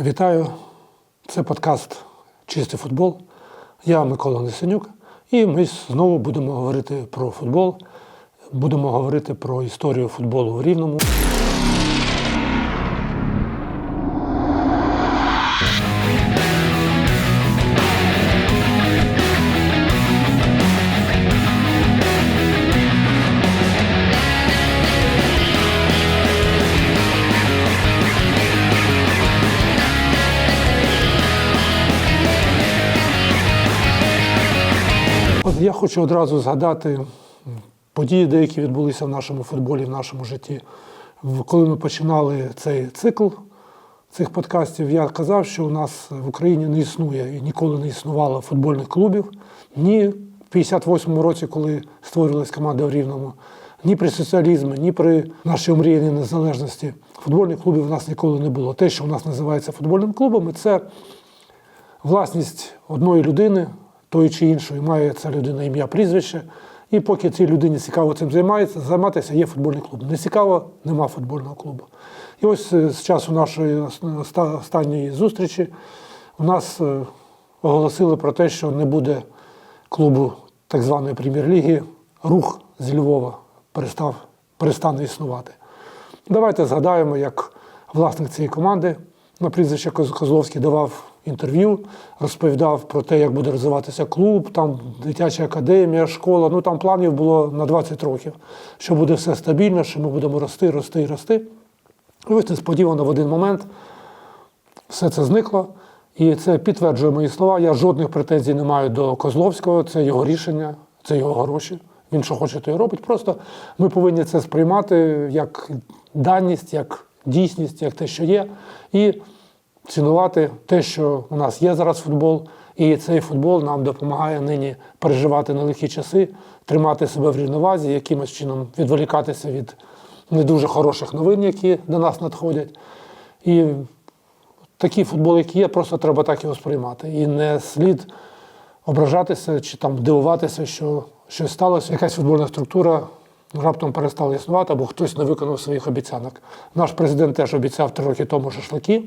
Вітаю! Це подкаст Чистий футбол. Я Микола Несенюк, і ми знову будемо говорити про футбол. Будемо говорити про історію футболу в Рівному. Хочу одразу згадати події, деякі відбулися в нашому футболі, в нашому житті. Коли ми починали цей цикл цих подкастів, я казав, що у нас в Україні не існує і ніколи не існувало футбольних клубів. Ні в 58-му році, коли створювалась команда в Рівному, ні при соціалізмі, ні при нашій омріяній незалежності. Футбольних клубів у нас ніколи не було. Те, що у нас називається футбольним клубом, це власність одної людини, тої чи іншої, має ця людина ім'я, прізвище. І поки цій людині цікаво цим займається, займатися, є футбольний клуб. Не цікаво, нема футбольного клубу. І ось е, з часу нашої останньої зустрічі у нас е, оголосили про те, що не буде клубу так званої прем'єр-ліги. Рух з Львова перестав, перестане існувати. Давайте згадаємо, як власник цієї команди на прізвище Козловський давав інтерв'ю, розповідав про те, як буде розвиватися клуб, там дитяча академія, школа. Ну там планів було на 20 років, що буде все стабільно, що ми будемо рости, рости і рости. І ось несподівано в один момент все це зникло. І це підтверджує мої слова. Я жодних претензій не маю до Козловського, це його рішення, це його гроші. Він що хоче, то і робить. Просто ми повинні це сприймати як даність, як дійсність, як те, що є, і цінувати те, що у нас є зараз футбол. І цей футбол нам допомагає нині переживати нелегкі часи, тримати себе в рівновазі, якимось чином відволікатися від не дуже хороших новин, які до нас надходять. І такий футбол, який є, просто треба так його сприймати. І не слід ображатися чи там дивуватися, що щось сталося. Якась футбольна структура раптом перестала існувати, або хтось не виконав своїх обіцянок. Наш президент теж обіцяв три роки тому шашлики.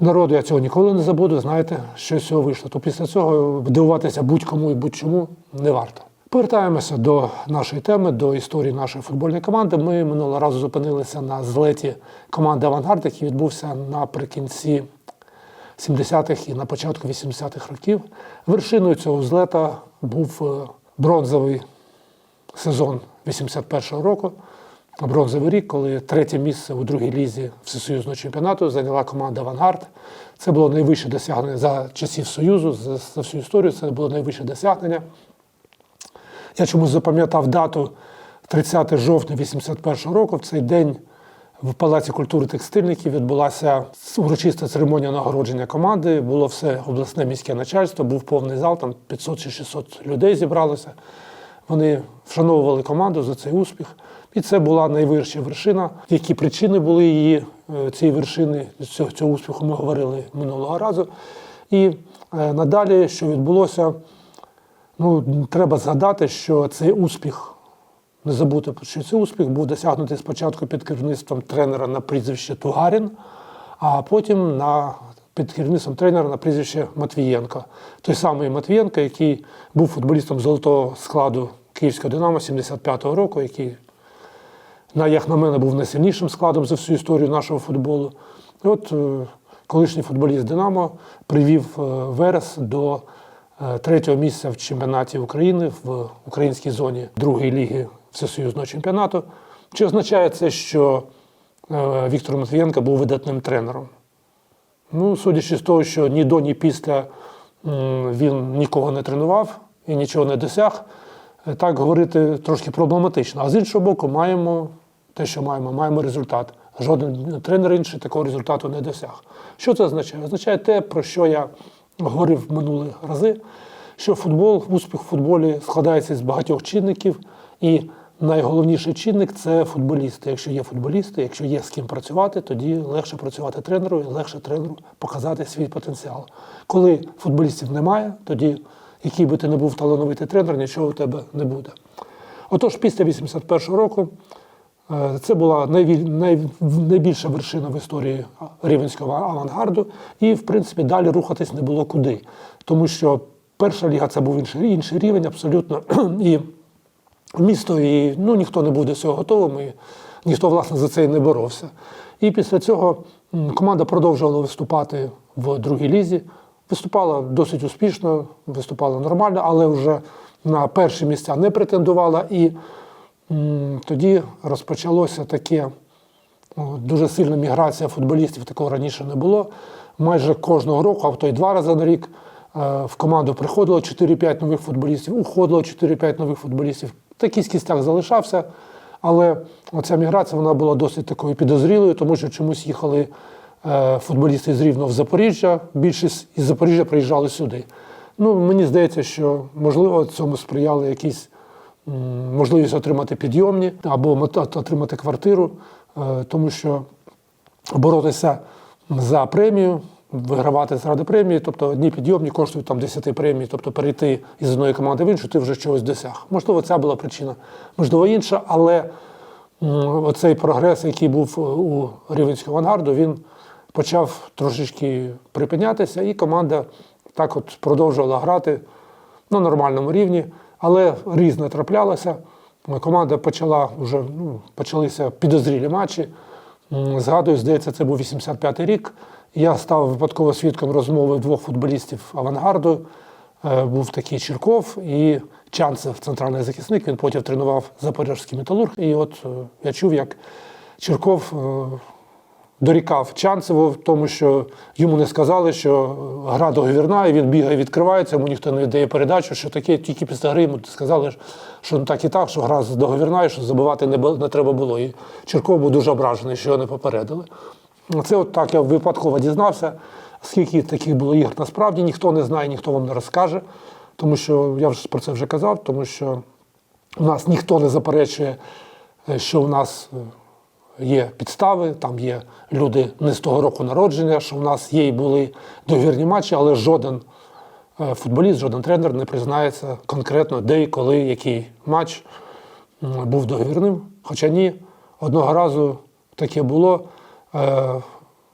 Народу я цього ніколи не забуду, знаєте, що з цього вийшло. То після цього дивуватися будь-кому і будь-чому не варто. Повертаємося до нашої теми, до історії нашої футбольної команди. Ми минулого разу зупинилися на злеті команди Авангард, який відбувся наприкінці 70-х і на початку 80-х років. Вершиною цього злета був е, бронзовий сезон 81-го року. Бронзовий рік, коли третє місце у другій лізі всесоюзного чемпіонату зайняла команда Авангард. Це було найвище досягнення за часів Союзу, за, за всю історію. Це було найвище досягнення. Я чомусь запам'ятав дату 30 жовтня 81 року. В цей день в Палаці культури текстильників відбулася урочиста церемонія нагородження команди. Було все обласне міське начальство, був повний зал, там 500 чи 600 людей зібралося. Вони вшановували команду за цей успіх. І це була найвища вершина. Які причини були її е, цієї вершини цього, цього успіху, ми говорили минулого разу. І е, надалі, що відбулося, ну, треба згадати, що цей успіх, не забути, що цей успіх був досягнутий спочатку під керівництвом тренера на прізвище Тугарін, а потім на, під керівництвом тренера на прізвище Матвієнко. Той самий Матвієнко, який був футболістом золотого складу Київського Динамо 75-го року, який, на, як на мене, був найсильнішим складом за всю історію нашого футболу. От е, колишній футболіст Динамо привів е, Верес до е, третього місця в чемпіонаті України в українській зоні другої ліги всесоюзного чемпіонату. Чи означає це, що Віктор Матвієнко був видатним тренером? Ну, судячи з того, що ні до, ні після він нікого не тренував і нічого не досяг, е, так говорити трошки проблематично. А з іншого боку, маємо те, що маємо, маємо результат. Жоден тренер інший такого результату не досяг. Що це означає? Означає те, про що я говорив минулі рази, що футбол, успіх в футболі складається з багатьох чинників, і найголовніший чинник це футболісти. Якщо є футболісти, якщо є з ким працювати, тоді легше працювати тренеру і легше тренеру показати свій потенціал. Коли футболістів немає, тоді який би ти не був талановитий тренер, нічого у тебе не буде. Отож, після 81-го року Е, Це була найбільша вершина в історії рівенського авангарду, і, в принципі, далі рухатись не було куди. Тому що перша ліга це був інший, рівень абсолютно. І місто, і ну, ніхто не був до цього готовим, і ніхто, власне, за це і не боровся. І після цього команда продовжувала виступати в другій лізі. Виступала досить успішно, виступала нормально, але вже на перші місця не претендувала. І м, тоді розпочалося таке о, дуже сильна міграція футболістів, такого раніше не було. Майже кожного року, а то й два рази на рік, е, в команду приходило 4-5 нових футболістів, уходило 4-5 нових футболістів. Такий кістяк залишався, але оця міграція вона була досить такою підозрілою, тому що чомусь їхали е, футболісти з Рівного в Запоріжжя, більшість із Запоріжжя приїжджали сюди. Ну, мені здається, що можливо цьому сприяли якісь можливість отримати підйомні або отримати квартиру, е, тому що боротися за премію, вигравати заради премії, тобто одні підйомні коштують там 10 премій, тобто перейти із одної команди в іншу, ти вже чогось досяг. Можливо, ця була причина, можливо, інша, але оцей прогрес, який був е, у Рівенського авангарду, він почав трошечки припинятися, і команда так от продовжувала грати на нормальному рівні, але різне траплялося. Команда почала вже ну, почалися підозрілі матчі. Згадую, здається, це був 85-й рік. Я став випадково свідком розмови двох футболістів авангарду. Е, Був такий Черков і Чанцев, центральний захисник. Він потім тренував Запорізький металург. І от е, я чув, як Черков е, дорікав Чанцеву в тому, що йому не сказали, що гра договірна, і він бігає, відкривається, йому ніхто не віддає передачу, що таке, тільки після гри йому сказали, що ну так і так, що гра договірна, і що забивати не, не треба було. І Черков був дуже ображений, що його не попередили. Це от так я випадково дізнався, скільки таких було ігор. Насправді ніхто не знає, ніхто вам не розкаже, тому що я вже про це вже казав, тому що у нас ніхто не заперечує, е, що у нас е, є підстави, там є люди не з того року народження, що у нас є і були договірні матчі, але жоден е, футболіст, жоден тренер не признається конкретно, де і коли який матч був договірним. Хоча ні, одного разу таке було. Е,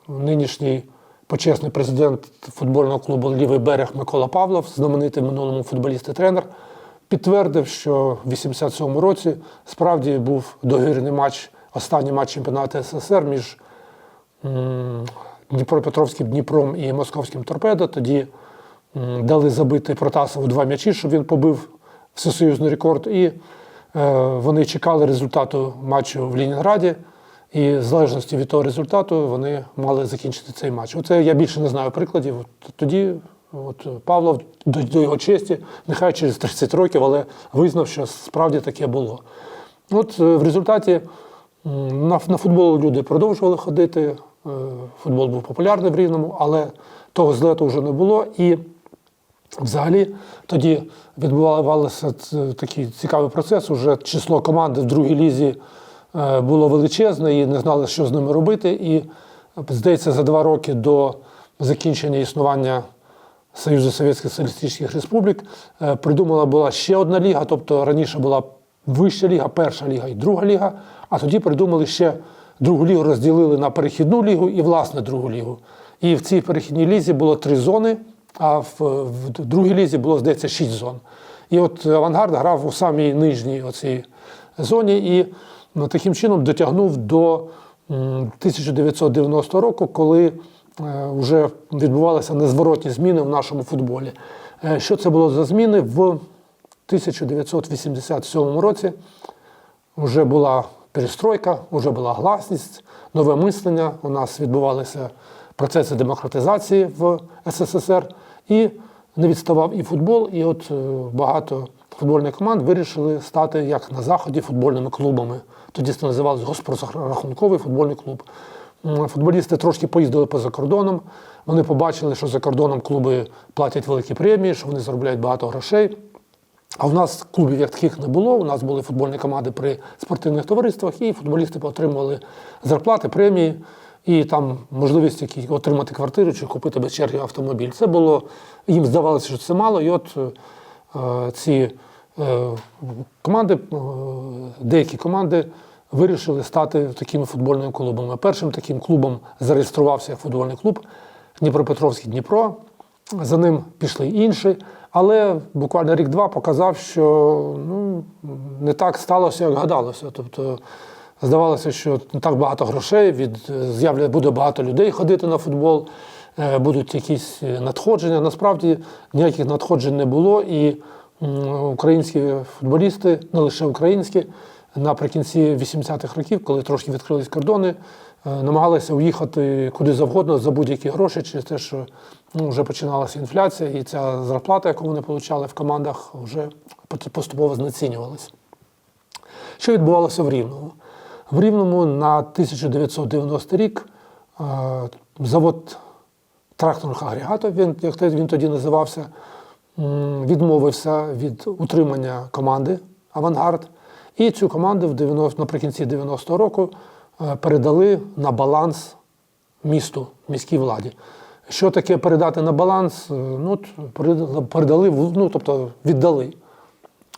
Нинішній почесний президент футбольного клубу Лівий берег Микола Павлов, знаменитий минулому футболіст і тренер, підтвердив, що в 87-му році справді був договірний матч, останній матч чемпіонату СССР між Дніпропетровським Дніпром і Московським торпедо. Тоді дали забити Протасову два м'ячі, щоб він побив всесоюзний рекорд. І е, вони чекали результату матчу в Ленінграді. І в залежності від того результату вони мали закінчити цей матч. Оце я більше не знаю прикладів. От тоді от Павлов до, до його честі, нехай через 30 років, але визнав, що справді таке було. От е, в результаті на, на футбол люди продовжували ходити. е, Футбол був популярний в Рівному, але того злету вже не було. І Взагалі тоді відбувався такий цікавий процес. Уже число команд в другій лізі було величезне і не знали, що з ними робити. І, здається, за два роки до закінчення існування Союзу Совєтських Соціалістичних Республік е, придумала була ще одна ліга, тобто раніше була вища ліга, перша ліга і друга ліга, а тоді придумали ще другу лігу, розділили на перехідну лігу і власне другу лігу. І в цій перехідній лізі було три зони, а в, в другій лізі було, здається, шість зон. І от авангард грав у самій нижній оцій зоні і таким чином дотягнув до 1990 року, коли е, вже відбувалися незворотні зміни в нашому футболі. Е, Що це було за зміни? В 1987 році вже була перестройка, вже була гласність, нове мислення. У нас відбувалися процеси демократизації в СССР, і не відставав і футбол. І от е, багато футбольних команд вирішили стати як на заході футбольними клубами. Тоді це називалось госпрозрахунковий футбольний клуб. Футболісти трошки поїздили по закордонам. Вони побачили, що за кордоном клуби платять великі премії, що вони заробляють багато грошей. А у нас клубів як таких не було. У нас були футбольні команди при спортивних товариствах, і футболісти отримували зарплати, премії і там можливість які, отримати квартиру чи купити без черги автомобіль. Це було, їм здавалося, що це мало. І от е, ці е, команди, е, деякі команди вирішили стати такими футбольними клубами. Першим таким клубом зареєструвався як футбольний клуб Дніпропетровський Дніпро. За ним пішли інші, але буквально рік-два показав, що ну, не так сталося, як гадалося. Тобто здавалося, що не так багато грошей, від з'явля буде багато людей ходити на футбол, будуть якісь надходження. Насправді ніяких надходжень не було, і українські футболісти, не лише українські, наприкінці 80-х років, коли трошки відкрились кордони, е, намагалися уїхати куди завгодно за будь-які гроші, через те, що ну, вже починалася інфляція, і ця зарплата, яку вони отримали в командах, вже поступово знецінювалася. Що відбувалося в Рівному? В Рівному на 1990 рік е, завод тракторних агрегатів, він, як він тоді називався, відмовився від утримання команди Авангард. І цю команду в 90, наприкінці 90-го року е, передали на баланс місту, міській владі. Що таке передати на баланс? Е, Ну, передали- ну, тобто віддали.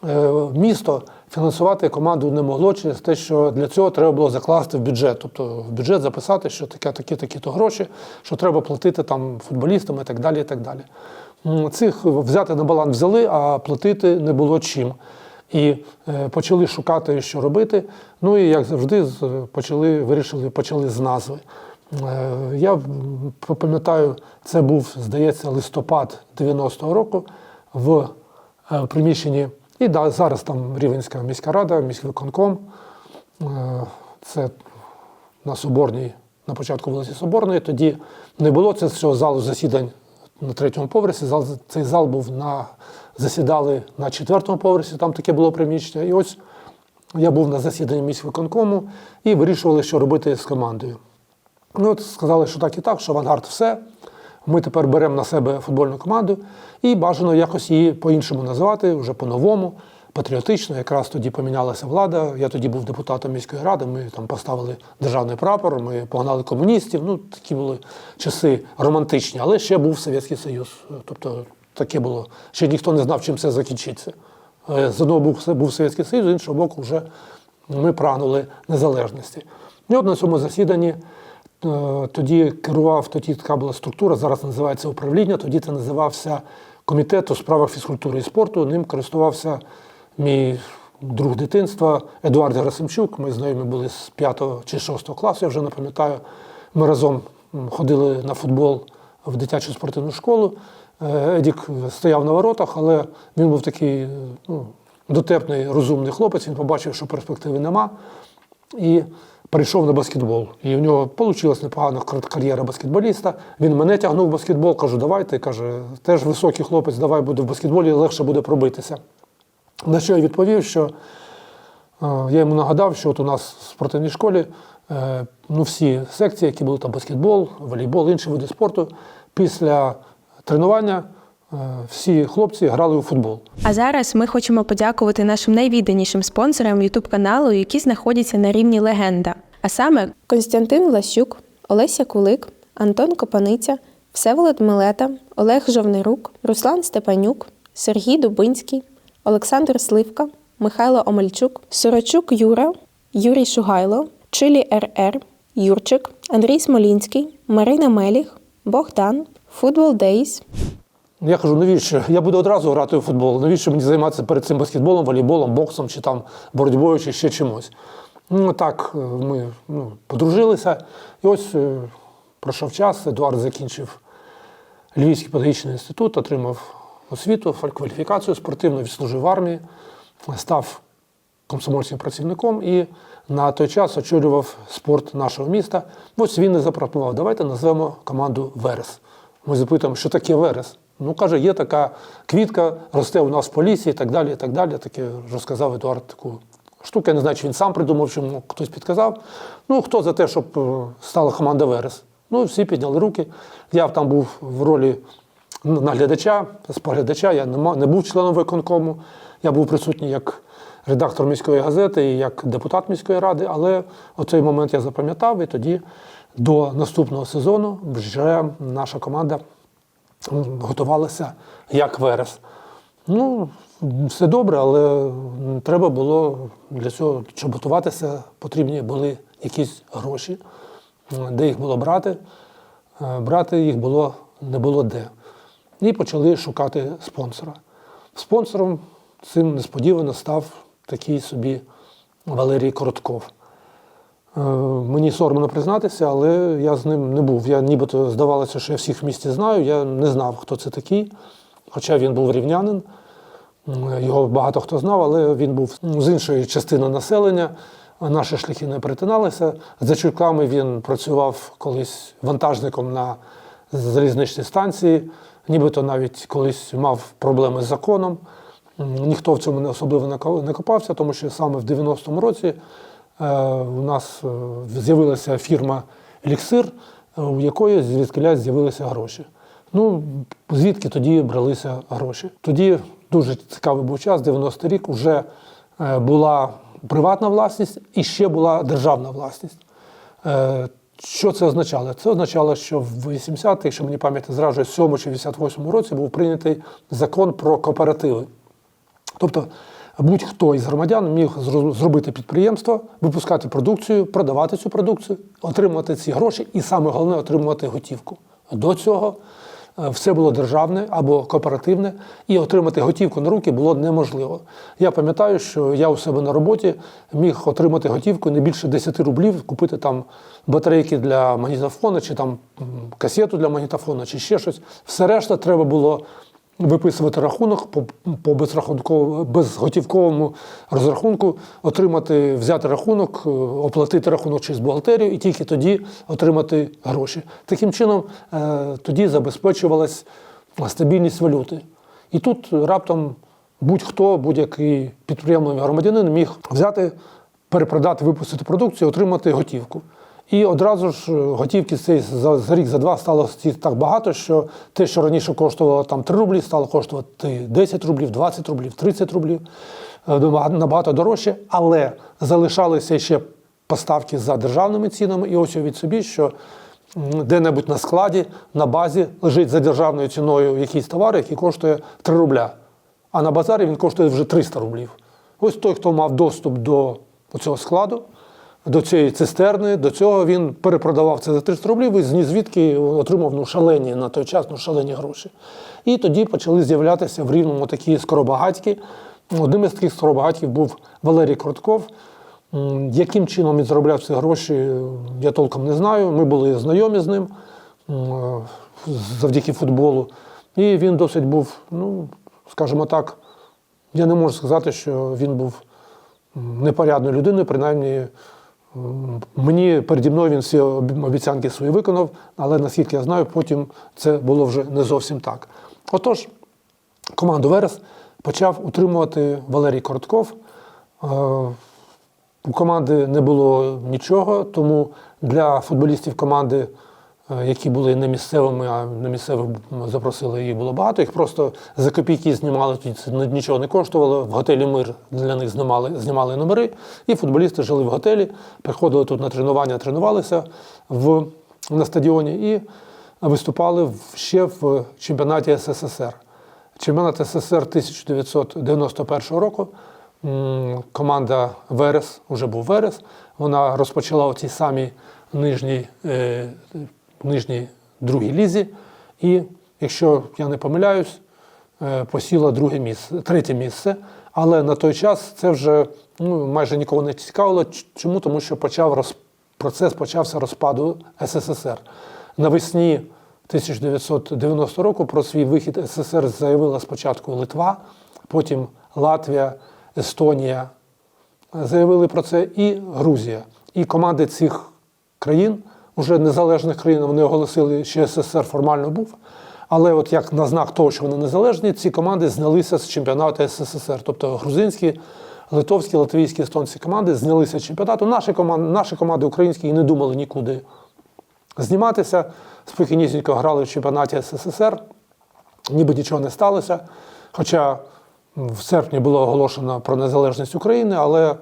Е, Місто фінансувати команду не могло через те, що для цього треба було закласти в бюджет. Тобто в бюджет записати, що таке, такі, такі-то гроші, що треба платити там футболістам і так далі. І так далі. Цих взяти на баланс взяли, а платити не було чим. І е, почали шукати, що робити. Ну і як завжди, почали, вирішили, почали з назви. Е, Я пам'ятаю, це був, здається, листопад 90-го року в приміщенні. І да, зараз там Рівенська міська рада, міськвиконком. Е, Це на Соборній, на початку вулиці Соборної. Тоді не було це цього залу засідань на третьому поверсі. Зал, цей зал був на засідали на четвертому поверсі, там таке було приміщення. І ось я був на засіданні міськвиконкому і вирішували, що робити з командою. Ну, от сказали, що так і так, що авангард все. Ми тепер беремо на себе футбольну команду і бажано якось її по-іншому називати, вже по-новому, патріотично. Якраз тоді помінялася влада. Я тоді був депутатом міської ради. Ми там поставили державний прапор, ми погнали комуністів. Ну, такі були часи романтичні, але ще був Совєтський Союз. Тобто таке було. Ще ніхто не знав, чим це закінчиться. Е, З одного боку був Совєтський Союз, з іншого боку, вже ми прагнули незалежності. І от на цьому засіданні тоді керував, тоді така була структура, зараз називається управління, тоді це називався комітет у справах фізкультури і спорту. Ним користувався мій друг дитинства Едуард Герасимчук. Ми знайомі були з 5 чи 6 класу, я вже не пам'ятаю. Ми разом ходили на футбол в дитячу спортивну школу. Е, Едік стояв на воротах, але він був такий е, ну, дотепний, розумний хлопець. Він побачив, що перспективи нема, і перейшов на баскетбол. І в нього вийшла непогана кар'єра баскетболіста. Він мене тягнув в баскетбол, кажу, давайте. Каже, теж високий хлопець, давай буде в баскетболі, легше буде пробитися. На що я відповів, що е, я йому нагадав, що от у нас в спортивній школі е, ну, всі секції, які були там баскетбол, волейбол, інші види спорту, після тренування всі хлопці грали у футбол. А зараз ми хочемо подякувати нашим найвідданішим спонсорам youtube каналу, які знаходяться на рівні легенда. А саме Константин Влащук, Олеся Кулик, Антон Копаниця, Всеволод Милета, Олег Жовнирук, Руслан Степанюк, Сергій Дубинський, Олександр Сливка, Михайло Омельчук, Сорочук Юра, Юрій Шугайло, Чилі РР, Юрчик, Андрій Смолінський, Марина Меліх, Богдан, Футбол Дейс, Я кажу, навіщо? Я буду одразу грати у футбол. Навіщо мені займатися перед цим баскетболом, волейболом, боксом чи там боротьбою, чи ще чимось. Ну, так е, ми ну, подружилися. І ось е, пройшов час, Едуард закінчив Львівський педагогічний інститут, отримав освіту, кваліфікацію спортивну, відслужив в армії, став комсомольським працівником і на той час очолював спорт нашого міста. Ось він і запропонував, давайте назвемо команду Верес. Ми запитуємо, що таке Верес. Ну, каже, є така квітка, росте у нас в полісі і так далі. і так далі. Таке розказав Едуард таку штуку. Я не знаю, чи він сам придумав, чи йому хтось підказав. Ну, хто за те, щоб е, стала команда Верес? Ну, всі підняли руки. Я там був в ролі наглядача, споглядача. Я не був членом виконкому. Я був присутній як редактор міської газети і як депутат міської ради, але оцей момент я запам'ятав, і тоді до наступного сезону вже наша команда м, готувалася як Верес. Ну, все добре, але треба було для цього, щоб готуватися, потрібні були якісь гроші, де їх було брати. Е, Брати їх було не було де. І почали шукати спонсора. Спонсором цим несподівано став такий собі Валерій Коротков. Е, Мені соромно признатися, але я з ним не був. Я нібито здавалося, що я всіх в місті знаю. Я не знав, хто це такий. Хоча він був рівнянин, його багато хто знав, але він був з іншої частини населення. Наші шляхи не перетиналися. За Чурками він працював колись вантажником на залізничній станції, нібито навіть колись мав проблеми з законом. Ніхто в цьому не особливо не копався, тому що саме в 90-му році у нас е, з'явилася фірма Еліксир, е, у якої звідкиля з'явилися гроші. Ну, звідки тоді бралися гроші? Тоді дуже цікавий був час, 90-й рік, вже е, була приватна власність і ще була державна власність. Е, Що це означало? Це означало, що в 80-х, якщо мені пам'ять зраджує, 7 чи 88 році був прийнятий закон про кооперативи. Тобто будь-хто із громадян міг зробити підприємство, випускати продукцію, продавати цю продукцію, отримувати ці гроші і саме головне отримувати готівку. До цього е, все було державне або кооперативне, і отримати готівку на руки було неможливо. Я пам'ятаю, що я у себе на роботі міг отримати готівку не більше 10 рублів, купити там батарейки для магнітофона, чи там касету для магнітофона, чи ще щось. Все решта треба було виписувати рахунок по, по безрахунковому, безготівковому розрахунку, отримати, взяти рахунок, е, оплатити рахунок через бухгалтерію і тільки тоді отримати гроші. Таким чином е, тоді забезпечувалась стабільність валюти. І тут раптом будь-хто, будь-який підприємний громадянин міг взяти, перепродати, випустити продукцію, отримати готівку. І одразу ж е, готівки за, за рік, за два стало так багато, що те, що раніше коштувало там 3 рублі, стало коштувати 10 рублів, 20 рублів, 30 рублів, е, набагато- дорожче, але залишалися ще поставки за державними цінами. І ось уявіть собі, що де-небудь на складі, на базі лежить за державною ціною якийсь товар, який коштує 3 рубля, а на базарі він коштує вже 300 рублів. Ось той, хто мав доступ до цього складу, до цієї цистерни, до цього він перепродавав це за 300 рублів і звідки отримав ну, шалені на той час ну, шалені гроші. І тоді почали з'являтися в рівному такі скоробагатьки. Одним із таких скоробагатьків був Валерій Коротков. М, Яким чином він заробляв ці гроші, я толком не знаю. Ми були знайомі з ним завдяки футболу. І він досить був, ну, скажімо так, я не можу сказати, що він був непорядною людиною, принаймні. Мені переді мною він всі обіцянки свої виконав, але наскільки я знаю, потім це було вже не зовсім так. Отож, команду Верес почав утримувати Валерій Коротков. Е, У команди не було нічого, тому для футболістів команди, які були не місцевими, а на місцевих запросили їх було багато. Їх просто за копійки знімали, ні- нічого не коштувало. В готелі Мир для них знімали, знімали номери, і футболісти жили в готелі, приходили тут на тренування, тренувалися в, на стадіоні і виступали ще в чемпіонаті СССР. Чемпіонат СССР 1991 року. Команда Верес, вже був Верес, вона розпочала у цій самій нижній, е, нижній другій лізі. І, якщо я не помиляюсь, е, посіла друге місце, третє місце. Але на той час це вже ну, майже нікого не цікавило. Чому? Тому що почав роз... процес почався розпаду СССР. Навесні 1990 року про свій вихід СССР заявила спочатку Литва, потім Латвія, Естонія заявили про це і Грузія. І команди цих країн, уже незалежних країн, вони оголосили, що СССР формально був. Але от як на знак того, що вони незалежні, ці команди знялися з чемпіонату СССР. Тобто грузинські, литовські, латвійські, естонські команди знялися з чемпіонату. Наші команди, наші команди українські і не думали нікуди зніматися. Спокійнісінько грали в чемпіонаті СССР, ніби нічого не сталося. Хоча в серпні було оголошено про незалежність України, але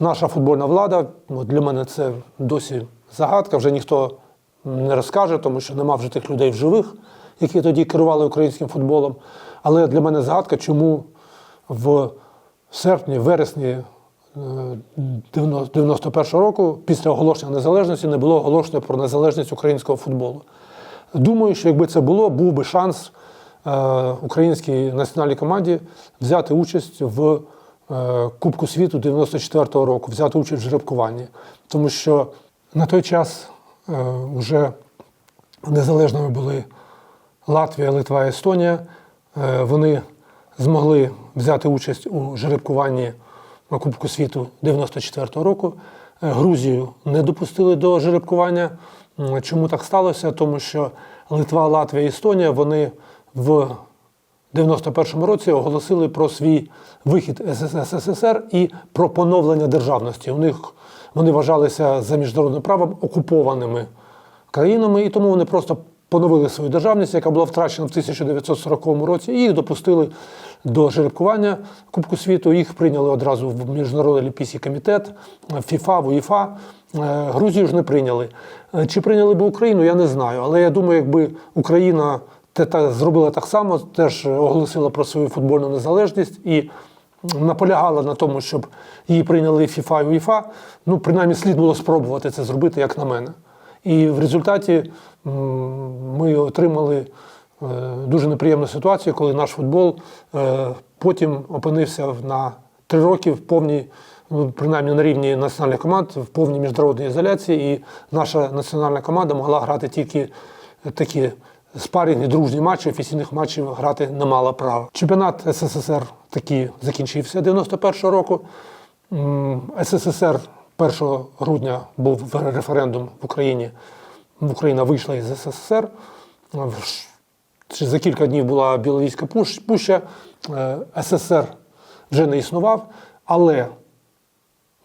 наша футбольна влада, для мене це досі загадка, вже ніхто не розкаже, тому що нема вже тих людей в живих, які тоді керували українським футболом. Але для мене загадка, чому в серпні, вересні 91-го року, після оголошення незалежності, не було оголошення про незалежність українського футболу. Думаю, що якби це було, був би шанс е, українській національній команді взяти участь в е, Кубку світу 94-го року, взяти участь в жеребкуванні. Тому що на той час е, вже незалежними були Латвія, Литва, Естонія. Е, Вони змогли взяти участь у жеребкуванні на Кубку світу 94-го року. Е, Грузію не допустили до жеребкування. Чому так сталося? Тому що Литва, Латвія, Естонія вони в 91-му році оголосили про свій вихід з СССР і про поновлення державності. У них вони вважалися за міжнародним правом окупованими країнами, і тому вони просто поновили свою державність, яка була втрачена в 1940 році, і їх допустили до жеребкування Кубку світу. Їх прийняли одразу в Міжнародний олімпійський комітет, ФІФА, в УЄФА. Е, Грузію ж не прийняли. Е, Чи прийняли б Україну, я не знаю. Але я думаю, якби Україна та зробила так само, теж оголосила про свою футбольну незалежність і наполягала на тому, щоб її прийняли ФІФА і УЄФА, ну, принаймні, слід було спробувати це зробити, як на мене. І в результаті ми отримали е, дуже неприємну ситуацію, коли наш футбол е, потім опинився на три роки в повній, ну, принаймні на рівні національних команд, в повній міжнародній ізоляції, і наша національна команда могла грати тільки такі спарінги, дружні матчі, офіційних матчів грати не мала права. Чемпіонат СССР таки закінчився 91-го року. СССР 1 грудня був референдум в Україні. Україна вийшла із СССР. За кілька днів була Біловійська пуща. Е, СССР вже не існував, але,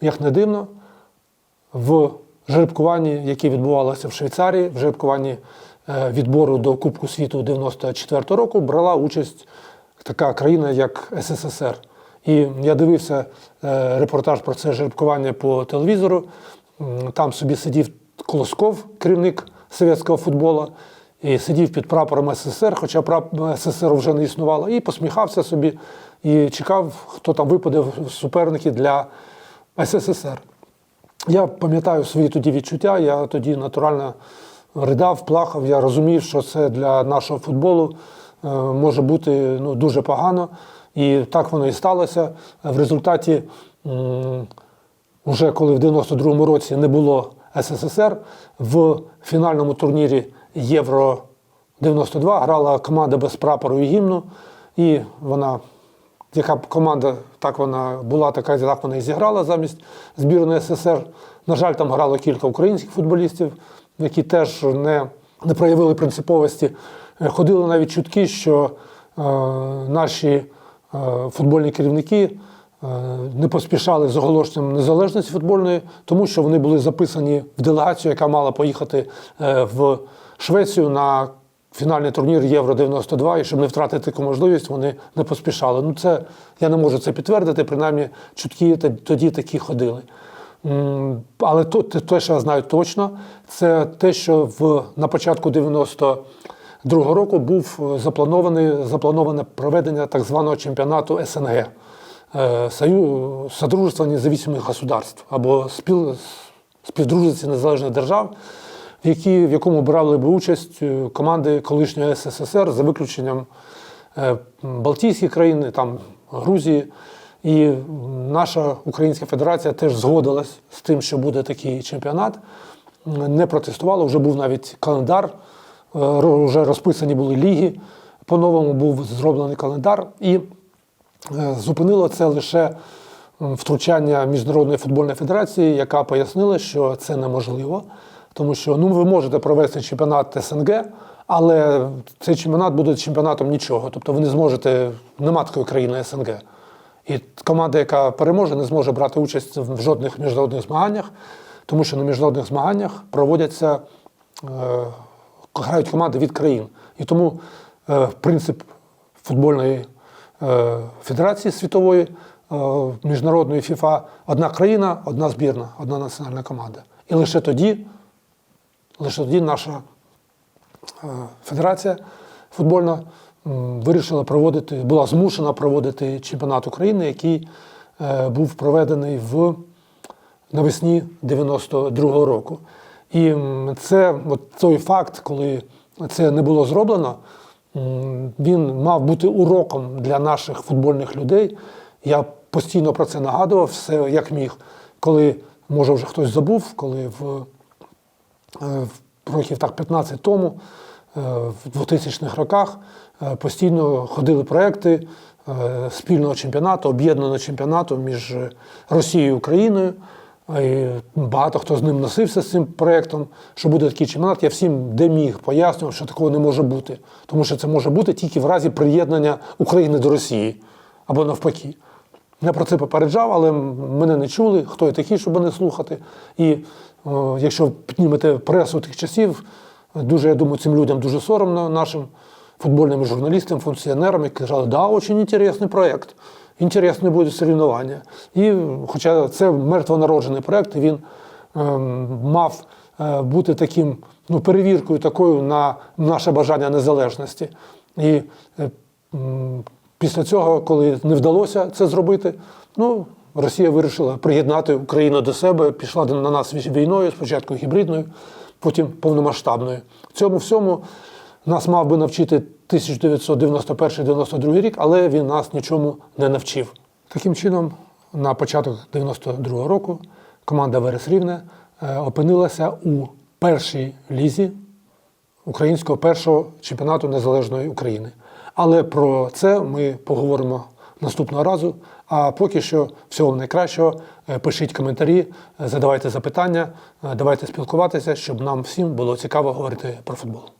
як не дивно, в жеребкуванні, яке відбувалося в Швейцарії, в жеребкуванні відбору до Кубку світу 94-го року, брала участь така країна, як СССР. І я дивився е, репортаж про це жеребкування по телевізору. Там собі сидів Колосков, керівник совєтського футболу, і сидів під прапором СССР, хоча прап СССР вже не існувало, і посміхався собі і чекав, хто там випаде в суперники для СССР. Я пам'ятаю свої тоді відчуття, я тоді натурально ридав, плакав. Я розумів, що це для нашого футболу е, може бути ну, дуже погано. І так воно і сталося. В результаті, м, уже коли в 92-му році не було СССР, в фінальному турнірі Євро 92 грала команда без прапору і гімну, і вона яка команда так вона була, така так вона і зіграла замість збірної СССР. На жаль, там грало кілька українських футболістів, які теж не, не проявили принциповості. Е, Ходили навіть чутки, що е, наші е, футбольні керівники е, не поспішали з оголошенням незалежності футбольної, тому що вони були записані в делегацію, яка мала поїхати е, в Швецію на фінальний турнір Євро 92, і щоб не втратити таку можливість, вони не поспішали. Ну, це я не можу це підтвердити, принаймні чутки тоді такі ходили. Але то, те- що я знаю точно, це те, що в, на початку 92-го року був е, запланований, заплановане проведення так званого чемпіонату СНГ. е, Союз Содружества независимих государств або спіл, співдружниці незалежних держав, в, які, в якому брали би участь е, команди колишнього СССР за виключенням Балтійських країн, там Грузії. І наша Українська Федерація теж згодилась з тим, що буде такий чемпіонат. Не протестувала, вже був навіть календар, е, вже розписані були ліги. По-новому був зроблений календар. І Е, Зупинило це лише втручання Міжнародної футбольної федерації, яка пояснила, що це неможливо, тому що ну, ви можете провести чемпіонат СНГ, але цей чемпіонат буде чемпіонатом нічого. Тобто ви не зможете, нема такої країни СНГ. І команда, яка переможе, не зможе брати участь в жодних міжнародних змаганнях, тому що на міжнародних змаганнях проводяться е, грають команди від країн. І тому е, принцип футбольної е, федерації світової, е, міжнародної ФІФА одна країна, одна збірна, одна національна команда. І лише тоді, лише тоді наша е, федерація футбольна вирішила проводити, була змушена проводити чемпіонат України, який е, був проведений в навесні 92-го року. І це от той факт, коли це не було зроблено, він мав бути уроком для наших футбольних людей. Я постійно про це нагадував, все як міг. Коли, може, вже хтось забув, коли в, е, в років так 15 тому, в 2000-х роках, е, постійно ходили проекти е, спільного чемпіонату, об'єднаного чемпіонату між Росією і Україною. І багато хто з ним носився з цим проєктом, що буде такий чемпіонат. Я всім, де міг, пояснював, що такого не може бути. Тому що це може бути тільки в разі приєднання України до Росії або навпаки. Я про це попереджав, але мене не чули, хто я такий, щоб мене слухати. І о, якщо піднімете пресу тих часів, дуже, я думаю, цим людям дуже соромно, нашим футбольним журналістам, функціонерам, які казали, да, дуже інтересний проєкт, інтересне буде соревнування. І хоча це мертвонароджений проєкт, він ем, мав е, бути таким ну, перевіркою такою на наше бажання незалежності. І е, після цього, коли не вдалося це зробити, ну, Росія вирішила приєднати Україну до себе, пішла на нас війною, спочатку гібридною, потім повномасштабною. Цьому всьому нас мав би навчити 1991-92 рік, але він нас нічому не навчив. Таким чином, на початок 92-го року команда Верес Рівне е, опинилася у першій лізі українського першого чемпіонату Незалежної України. Але про це ми поговоримо наступного разу. А поки що всього найкращого. Е, Пишіть коментарі, е, задавайте запитання, е, давайте спілкуватися, щоб нам всім було цікаво говорити про футбол.